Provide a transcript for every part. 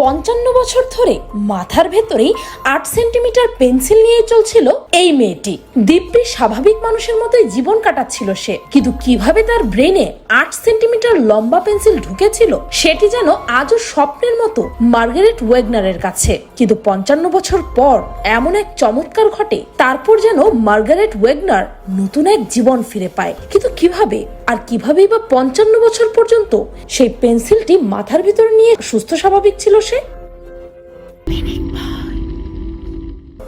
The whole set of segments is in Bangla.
পঞ্চান্ন বছর ধরে মাথার ভেতরেই আট সেন্টিমিটার পেন্সিল নিয়ে চলছিল এই মেয়েটি। দিব্যি স্বাভাবিক মানুষের মতোই জীবন কাটাচ্ছিল সে। কিন্তু কীভাবে তার ব্রেনে আট সেন্টিমিটার লম্বা পেন্সিল ঢুকেছিল, সেটি যেন আজও স্বপ্নের মতো মার্গারেট ওয়েগনারের কাছে। কিন্তু পঞ্চান্ন বছর পর এমন এক চমৎকার ঘটে, তারপর যেন মার্গারেট ওয়েগনার নতুন এক জীবন ফিরে পায়। কিন্তু কীভাবে আর কিভাবেই বা পঞ্চান্ন বছর পর্যন্ত সেই পেন্সিলটি মাথার ভিতরে নিয়ে সুস্থ স্বাভাবিক ছিল সে?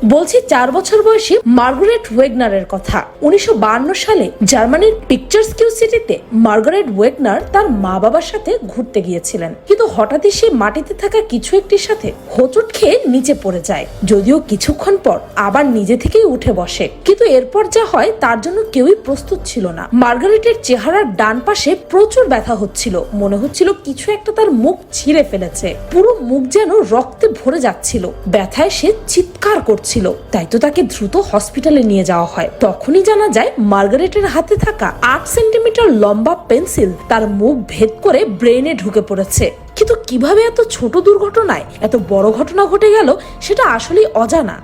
বলছি চার বছর বয়সী মার্গারেট ওয়েগনারের কথা। উনিশশো সালে জার্মানির পিকচার্স কিউ সিটিতে মার্গারেট ওয়েগনার তার মা বাবার সাথে ঘুরতে গিয়েছিলেন। কিন্তু হঠাৎই সে মাটিতে থাকা কিছু একটির সাথে হোঁচট খেয়ে নিচে পড়ে যায়। যদিও কিছুক্ষণ পর আবার নিজে থেকেই উঠে বসে। কিন্তু এরপর যা হয় তার জন্য কেউই প্রস্তুত ছিল না। মার্গারেটের চেহারার ডান পাশে প্রচুর ব্যথা হচ্ছিল। মনে হচ্ছিল কিছু একটা তার মুখ ছিঁড়ে ফেলেছে। পুরো মুখ যেন রক্তে ভরে যাচ্ছিল। ব্যথায় সে চিৎকার করছিল তাই তো তাকে দ্রুত হসপিটালে নিয়ে যাওয়া হয়। তখনই জানা যায়, মার্গারেটের হাতে থাকা আট সেন্টিমিটার লম্বা পেন্সিল তার মুখ ভেদ করে ব্রেনে ঢুকে পড়েছে। কিন্তু কীভাবে এত ছোট দুর্ঘটনায় এত বড় ঘটনা ঘটে গেল, সেটা আসলেই অজানা।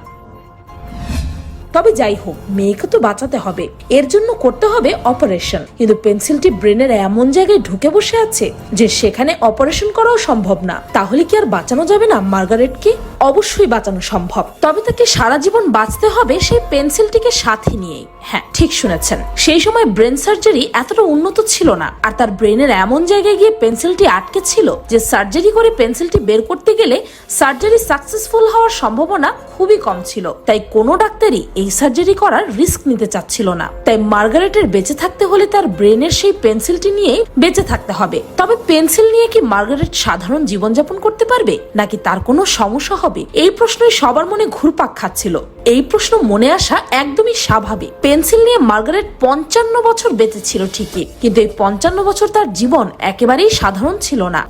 তবে যাই হোক, মেয়েকে তো বাঁচাতে হবে। এর জন্য করতে হবে অপারেশন কিন্তু পেন্সিলটি ব্রেনের এমন জায়গায় ঢুকে বসে আছে যে সেখানে অপারেশন করাও সম্ভব না। তাহলে কি আর বাঁচানো যাবে না মার্গারেটকে? অবশ্যই বাঁচানো সম্ভব। তবে তাকে সারা জীবন বাঁচতে হবে সেই পেন্সিলটিকে সাথে নিয়েই। হ্যাঁ ঠিক শুনেছেন। সেই সময় ব্রেন সার্জারি এতটা উন্নত ছিল না, আর তার ব্রেনের এমন জায়গায় গিয়ে পেন্সিলটি আটকে ছিল যে সার্জারি করে পেন্সিলটি বের করতে গেলে সার্জারি সাকসেসফুল হওয়ার সম্ভাবনা খুবই কম ছিল। তাই কোনো ডাক্তারই এই সার্জারি করার রিস্ক নিতে চাচ্ছিল না। তাই মার্গারেটের বেঁচে থাকতে হলে তার ব্রেনের সেই পেন্সিলটি নিয়েই বেঁচে থাকতে হবে। তবে পেন্সিল নিয়ে কি মার্গারেট সাধারণ জীবনযাপন করতে পারবে, নাকি তার কোনো সমস্যা হবে? এই প্রশ্নই সবার মনে ঘুরপাক খাচ্ছিল। এই প্রশ্ন মনে আসা একদমই স্বাভাবিক। পেন্সিল নিয়ে মার্গারেট পঞ্চান্ন বছর বেঁচে ছিল ঠিকই, কিন্তু এই পঞ্চান্ন বছর তার জীবন একেবারেই সাধারণ ছিল না।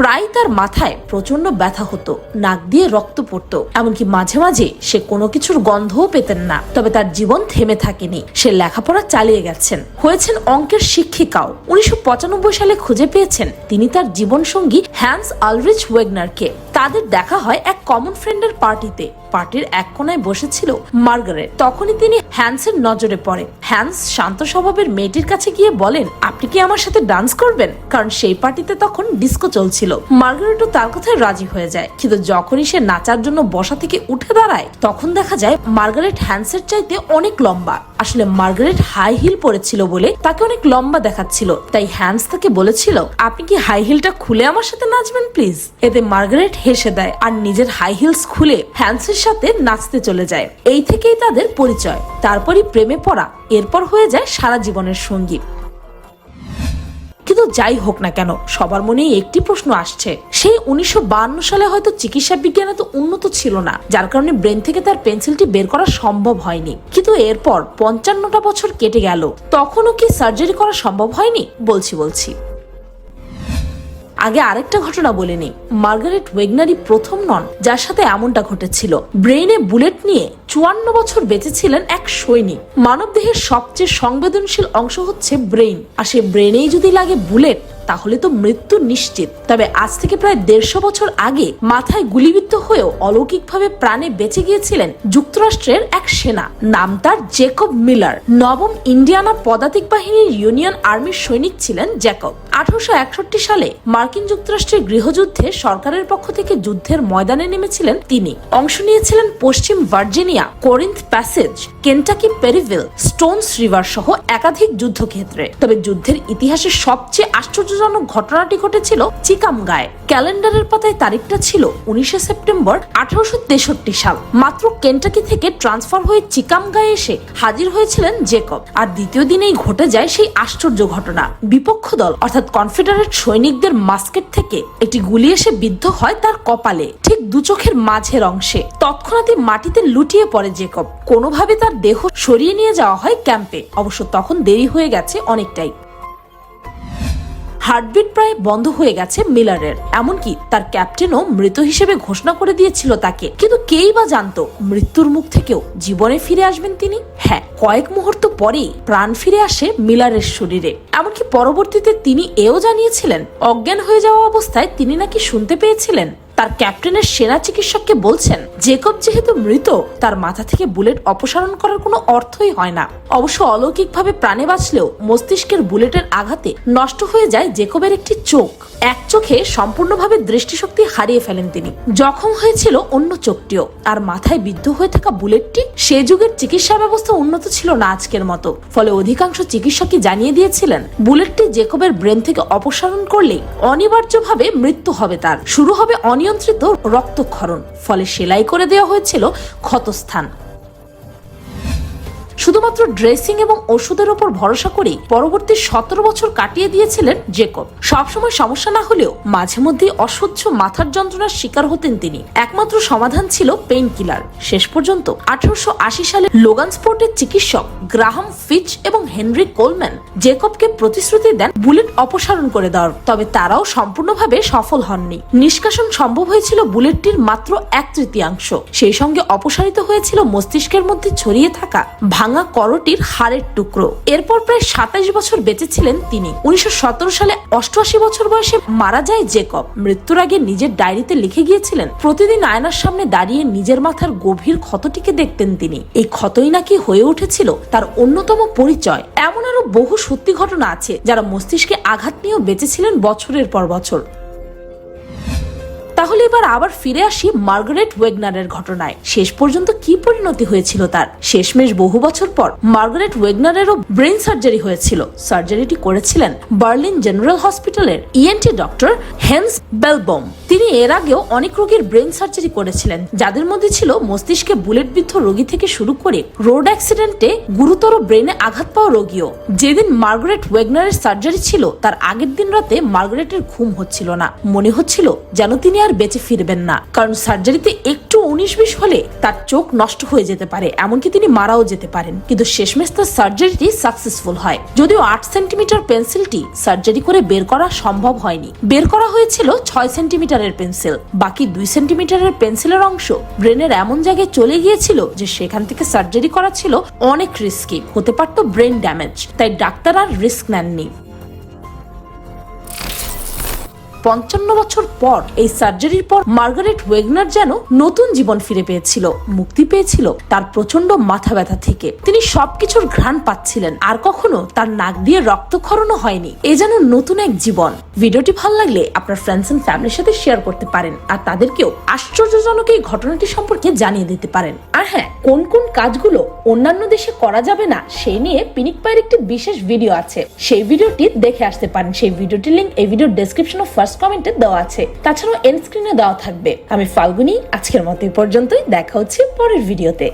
প্রায় তার মাথায় প্রচণ্ড ব্যথা হতো, নাক দিয়ে রক্ত পড়তো, এমনকি মাঝে মাঝে সে কোনো কিছুর গন্ধও পেতেন না। তবে তার জীবন থেমে থাকেনি, সে লেখাপড়া চালিয়ে গেছেন। হয়েছেন অঙ্কের শিক্ষিকাও। উনিশশো পঁচানব্বই সালে খুঁজে পেয়েছেন তিনি তার জীবন সঙ্গী হ্যান্স আলরিচ ওয়েগনারকে। তাদের দেখা হয় এক কমন ফ্রেন্ডের পার্টিতে পার্টির এক কোনায় বসেছিল মার্গারেট। তখনই তিনি হ্যান্সের নজরে পড়ে। হ্যান্স শান্ত স্বভাবের মেয়েটির কাছে গিয়ে বলেন, আপনি কি আমার সাথে ডান্স করবেন? কারণ সেই পার্টিতে তখন ডিস্কো চলছিল। মার্গারেটও তার কথায় রাজি হয়ে যায়। কিন্তু যখনই সে নাচার জন্য বসা থেকে উঠে দাঁড়ায়, তখন দেখা যায় মার্গারেট হ্যান্সের চাইতে অনেক লম্বা। আসলে মার্গারেট হাই হিল পরেছিল বলে তাকে অনেক লম্বা দেখাচ্ছিল। তাই হ্যান্স তাকে বলেছিল, আপনি কি হাই হিলটা খুলে আমার সাথে নাচবেন প্লিজ এতে মার্গারেট হেসে দেয় আর নিজের হাই হিলস খুলে হ্যান্সের সাথে নাচতে চলে যায়। এই থেকেই তাদের পরিচয়। তারপরই প্রেমে পড়া, এরপর হয়ে যায় সারা জীবনের সঙ্গী। কিন্তু যাই হোক না কেন, সবার মনেই একটি প্রশ্ন আসছে। সেই উনিশশো সালে হয়তো চিকিৎসা বিজ্ঞান এত উন্নত ছিল না, যার কারণে ব্রেন থেকে তার পেন্সিলটি বের করা সম্ভব হয়নি। কিন্তু এরপর পঞ্চান্নটা বছর কেটে গেল, তখনও কি সার্জারি করা সম্ভব হয়নি? বলছি বলছি। আগে আরেকটা ঘটনা বলে নেই। মার্গারেট ওয়েগনারি প্রথম নন, যার সাথে এমনটা ঘটেছিল। ব্রেইনে বুলেট নিয়ে চুয়ান্ন বছর বেঁচেছিলেন এক সৈনিক। মানব দেহের সবচেয়ে সংবেদনশীল অংশ হচ্ছে ব্রেইন। আর সে ব্রেনেই যদি লাগে বুলেট তাহলে তো মৃত্যু নিশ্চিত। তবে আজ থেকে প্রায় দেড়শো বছর আগে মাথায় গুলিবিদ্ধ হয়েও অলৌকিকভাবে প্রাণে বেঁচে গিয়েছিলেন যুক্তরাষ্ট্রের এক সেনা। নাম তার জেকব মিলার। নবম ইন্ডিয়ানা পদাতিক বাহিনীর ইউনিয়ন আর্মির সৈনিক ছিলেন জ্যাকব। আঠারোশো একষট্টি সালে মার্কিন যুক্তরাষ্ট্রের গৃহযুদ্ধে সরকারের পক্ষ থেকে যুদ্ধের ময়দানে নেমেছিলেন তিনি। অংশ নিয়েছিলেন পশ্চিম Virginia, Corinth passage, Kentucky Perryville, Stones River সহ একাধিক যুদ্ধক্ষেত্রে। তবে যুদ্ধের ইতিহাসে সবচেয়ে আশ্চর্যজনক ঘটনাটি ঘটেছিল চিকামগায়। ক্যালেন্ডারের পাতায় তারিখটা ছিল উনিশে সেপ্টেম্বর আঠারোশো তেষট্টি সাল। মাত্র কেন্টাকি থেকে ট্রান্সফার হয়ে চিকামগায় এসে হাজির হয়েছিলেন জেকব। আর দ্বিতীয় দিনেই ঘটে যায় সেই আশ্চর্য ঘটনা। বিপক্ষ দল, অর্থাৎ কনফেডারেট সৈনিকদের মাস্কেট থেকে একটি গুলি এসে বিদ্ধ হয় তার কপালে, ঠিক দু চোখের মাঝের অংশে। তৎক্ষণাৎই মাটিতে লুটিয়ে পড়ে জেকব। কোনোভাবে তার দেহ সরিয়ে নিয়ে যাওয়া হয় ক্যাম্পে। অবশ্য তখন দেরি হয়ে গেছে অনেকটাই। হার্টবিট প্রায় বন্ধ হয়ে গেছে মিলারের। এমনকি তার ক্যাপ্টেনও মৃত হিসেবে ঘোষণা করে দিয়েছিল তাকে। কিন্তু কেই বা জানতো মৃত্যুর মুখ থেকেও জীবনে ফিরে আসবেন তিনি? হ্যাঁ কয়েক মুহূর্ত পরেই প্রাণ ফিরে আসে মিলারের শরীরে। এমনকি পরবর্তীতে তিনি এও জানিয়েছিলেন, অজ্ঞান হয়ে যাওয়া অবস্থায় তিনি নাকি শুনতে পেয়েছিলেন? তার ক্যাপ্টেনের সেনা চিকিৎসককে বলছেন, জেকব যেহেতু মৃত, তার মাথা থেকে বুলেট অপসারণ করার কোনো অর্থই হয় না। অবশ্য অলৌকিকভাবে প্রাণে বাঁচলেও মস্তিষ্কের বুলেটের আঘাতে নষ্ট হয়ে যায় জেকবের একটি চোখ। এক চোখে সম্পূর্ণভাবে দৃষ্টিশক্তি হারিয়ে ফেলেন তিনি। জখম হয়েছিল অন্য চোখটিও। আর মাথায় বিদ্ধ হয়ে থাকা বুলেটটি সে যুগের চিকিৎসা ব্যবস্থা উন্নত ছিল না আজকের মতো। ফলে অধিকাংশ চিকিৎসকই জানিয়ে দিয়েছিলেন, বুলেটটি জেকবের ব্রেন থেকে অপসারণ করলেই অনিবার্যভাবে মৃত্যু হবে তার। শুরু হবে অনিয়ন্ত্রিত রক্তক্ষরণ ফলে সেলাই করে দেওয়া হয়েছিল ক্ষতস্থান। শুধুমাত্র ড্রেসিং এবং ওষুধের ওপর ভরসা করেই পরবর্তী সতেরো বছর কাটিয়ে দিয়েছিলেন জেকব। সবসময় সমস্যা না হলেও মাঝে মধ্যে অসহ্য মাথার যন্ত্রণার শিকার হতেন তিনি। একমাত্র সমাধান ছিল পেইন কিলার শেষ পর্যন্ত আঠারোশো আশি সালে লোগান স্পোর্টের চিকিৎসক গ্রাহাম ফিচ এবং হেনরি কোলম্যান জেকবকে প্রতিশ্রুতি দেন বুলেট অপসারণ করে দেওয়ার, তবে তারাও সম্পূর্ণভাবে সফল হননি। নিষ্কাশন সম্ভব হয়েছিল বুলেটটির মাত্র এক তৃতীয়াংশ। সেই সঙ্গে অপসারিত হয়েছিল মস্তিষ্কের মধ্যে ছড়িয়ে থাকা ভাঙা করটির হাড়ের টুকরো। এরপর প্রায় সাতাইশ বছর বেঁচেছিলেন তিনি। উনিশশো সতেরো সালে অষ্টআশি বছর বয়সে মারা যায় জেকব। মৃত্যুর আগে নিজের ডায়েরিতে লিখে গিয়েছিলেন, প্রতিদিন আয়নার সামনে দাঁড়িয়ে নিজের মাথার গভীর ক্ষতটিকে দেখতেন তিনি। এই ক্ষতই নাকি হয়ে উঠেছিল তার অন্যতম পরিচয়। এমন আরও বহু সত্যি ঘটনা আছে যারা মস্তিষ্কে আঘাত নিয়েও বেঁচেছিলেন বছরের পর বছর। তাহলে এবার আবার ফিরে আসি মার্গারেট ওয়েগনারের ঘটনায়। শেষ পর্যন্ত কি পরিণতি হয়েছিল তার? শেষমেশ বহু বছর পর মার্গারেট ওয়েগনারেরও ব্রেন সার্জারি হয়েছিল। সার্জারিটি করেছিলেন বার্লিন জেনারেল হসপিটালের ইএনটি ডক্টর হেন্স বেলবম। তিনি এর আগেও অনেক রোগীর ব্রেন সার্জারি করেছিলেন, যাদের মধ্যে ছিল মস্তিষ্কে বুলেট বিদ্ধ রোগী থেকে শুরু করে রোড অ্যাক্সিডেন্টে গুরুতর ব্রেনে আঘাত পাওয়া রোগীও। যেদিন মার্গারেট ওয়েগনারের সার্জারি ছিল, তার আগের দিন রাতে মার্গারেটের ঘুম হচ্ছিল না। মনে হচ্ছিল যেন তিনি আর বেঁচে ফিরবেন না। কারণ সার্জারিতে একটু উনিশ বিশ হলে তার চোখ নষ্ট হয়ে যেতে পারে, এমনকি তিনি মারাও যেতে পারেন। কিন্তু শেষমেশ তার সার্জারিটি সাকসেসফুল হয়। যদিও আট সেন্টিমিটার পেন্সিলটি সার্জারি করে বের করা সম্ভব হয়নি। বের করা হয়েছিল ছয় সেন্টিমিটারের পেন্সিল। বাকি দুই সেন্টিমিটারের পেন্সিলের অংশ ব্রেনের এমন জায়গায় চলে গিয়েছিল যে সেখান থেকে সার্জারি করা ছিল অনেক রিস্কি। হতে পারত ব্রেন ড্যামেজ, তাই ডাক্তার আর রিস্ক নেননি। পঞ্চান্ন বছর পর এই সার্জারির পর মার্গারেট ওয়েগনার যেন নতুন জীবন ফিরে পেয়েছিল, মুক্তি পেয়েছিল তার প্রচণ্ড মাথা ব্যথা থেকে। তিনি সবকিছুর ঘ্রাণ পাচ্ছিলেন, আর কখনো তার নাক দিয়ে রক্তক্ষরণও হয়নি। এ যেন নতুন এক জীবন। ভিডিওটি ভালো লাগলে আপনার ফ্রেন্ডস এন্ড ফ্যামিলির সাথে শেয়ার করতে পারেন, আর তাদেরকেও আশ্চর্যজনক এই ঘটনাটি সম্পর্কে জানিয়ে দিতে পারেন। আর হ্যাঁ কোন কোন কাজগুলো অন্যান্য দেশে করা যাবে না, সেই নিয়ে পিনিক পায়ের একটি বিশেষ ভিডিও আছে। সেই ভিডিওটি দেখে আসতে পারেন। সেই ভিডিওটির লিঙ্ক এই ভিডিওর ডেসক্রিপশন ও ফার্স্ট কমেন্টে দেওয়া আছে। তাছাড়াও এন্ড স্ক্রিনে দেওয়া থাকবে। আমি ফাল্গুনি, আজকের মতো এই পর্যন্তই। দেখা হচ্ছে পরের ভিডিওতে